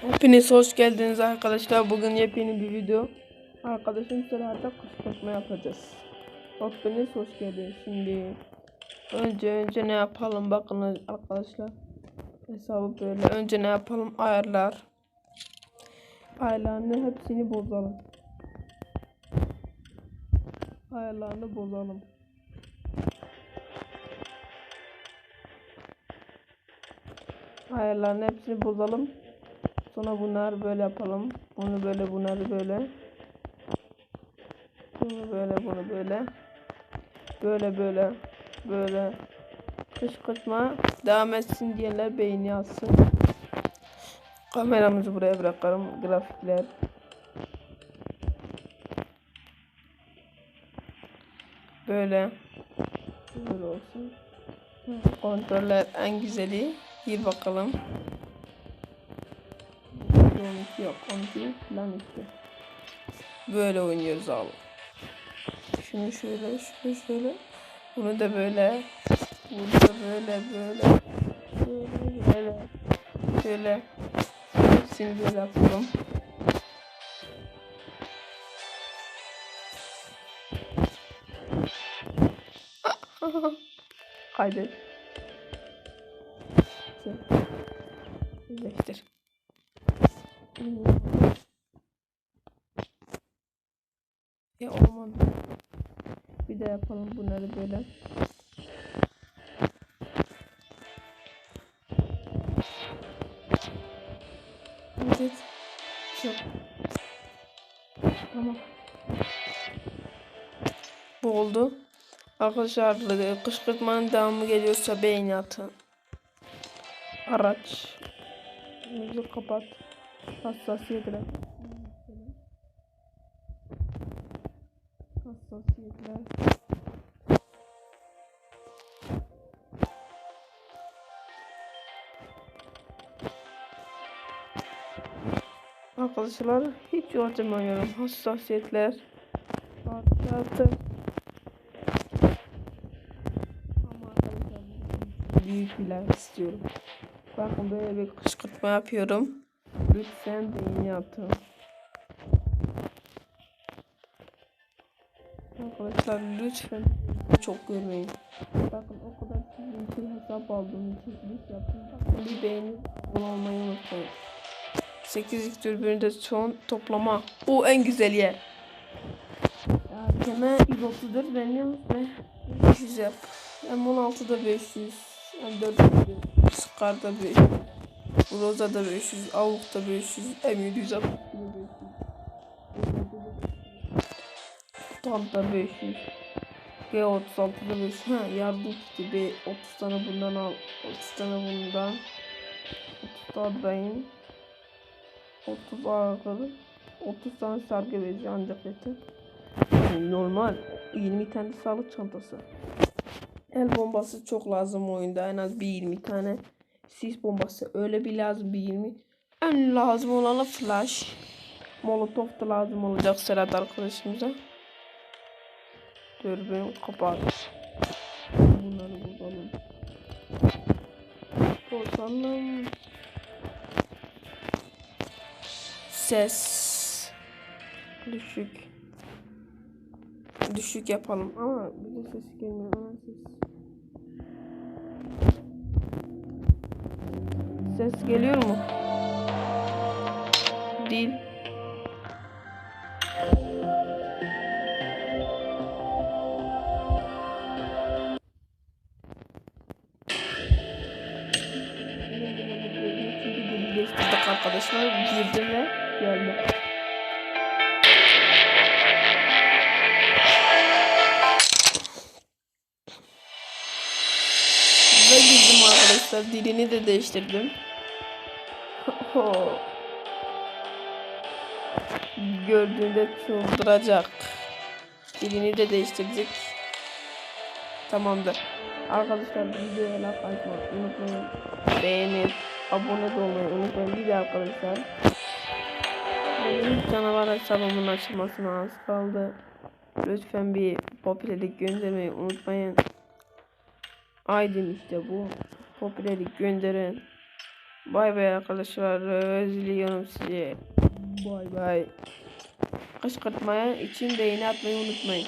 Hepiniz hoş geldiniz arkadaşlar. Bugün yepyeni bir video. Arkadaşım sırada kışkırtma yapacağız. Hepiniz hoş geldiniz. Şimdi önce önce ne yapalım bakın arkadaşlar. Hesabı böyle. Önce ne yapalım? Ayarlar. Ayarlarını hepsini bozalım. Ayarlarını bozalım. Ayarlarını hepsini bozalım. Sonra bunlar böyle yapalım. Bunu böyle, bunları böyle. Bunu böyle, bunu böyle. Böyle böyle. Böyle. Kışkırtma devam etsin diyenler beğeni yazsın. Kameramızı buraya bırakalım. Grafikler. Böyle. Böyle olsun. Kontroller en güzeli. Bir bakalım. 12 yok 12 falan işte. Böyle oynuyoruz abi. Şunu şöyle şunu şöyle. Bunu da böyle. Bunu da böyle böyle. Böyle böyle. Şöyle. Hepsini böyle yapalım. Kaydet. Birleştir. Ya olmadı. Bir de yapalım bunları böyle. Evet. Çok. Tamam. Bu oldu. Arkadaşlar kışkırtmanın devamı geliyorsa beğeni atın. Araç. Müzik kapat. Hassasiyetler. Hassasiyetler. Arkadaşlar hiç yorulmuyorum. Hassasiyetler. Artı büyük bir istiyorum. Bakın böyle bir kışkırtma yapıyorum. Lütfen beğeni atın. Arkadaşlar lütfen çok görmeyin. Bakın o kadar sizin için hesap aldığım için ilk yaptım. Bakın bir beğeni olmayı unutmayın. 8 ilk dürbünde son toplama. O en güzel yer. Keme 134 beğeniyoruz ve 500 yap. M16'da 500. M4'da Scar'da 500. Roza'da 500. Avuk'ta 500. M760 Tank'ta 500. G36'da 500. Ha yardım kiti B 30 tane bundan al. 30 tane bundan. 30 tane 30 ağırlığı. 30 tane sargı bezi ancak yeter. Normal 20 tane sağlık çantası. El bombası çok lazım oyunda. En az bir 20 tane. Sis bombası öyle bir lazım bir 20. En lazım olanı flash. Molotov da lazım olacak Serhat arkadaşımıza. Dürbün kapat. Bunları bozalım. Bozalım. Ses. Düşük. Düşük yapalım ama bize ses gelmiyor. Ses. Geliyor mu? Değil. Arkadaşlar. Girdim ve geldim. Ve girdim arkadaşlar. Dilini de değiştirdim. Gördüğünde çıldıracak. Dilini de değiştirdik. Tamamdır. Arkadaşlar videoya like atmayı unutmayın. Beğenip abone olmayı unutmayın. Bir de arkadaşlar. Canavar hesabımın açılmasına az kaldı. Lütfen bir popülerlik göndermeyi unutmayın. Aydın işte bu. Popülerlik gönderin. Bay bay arkadaşlar. Özlüyorum sizi. Bay bay. Kışkırtmaya için beğeni atmayı unutmayın.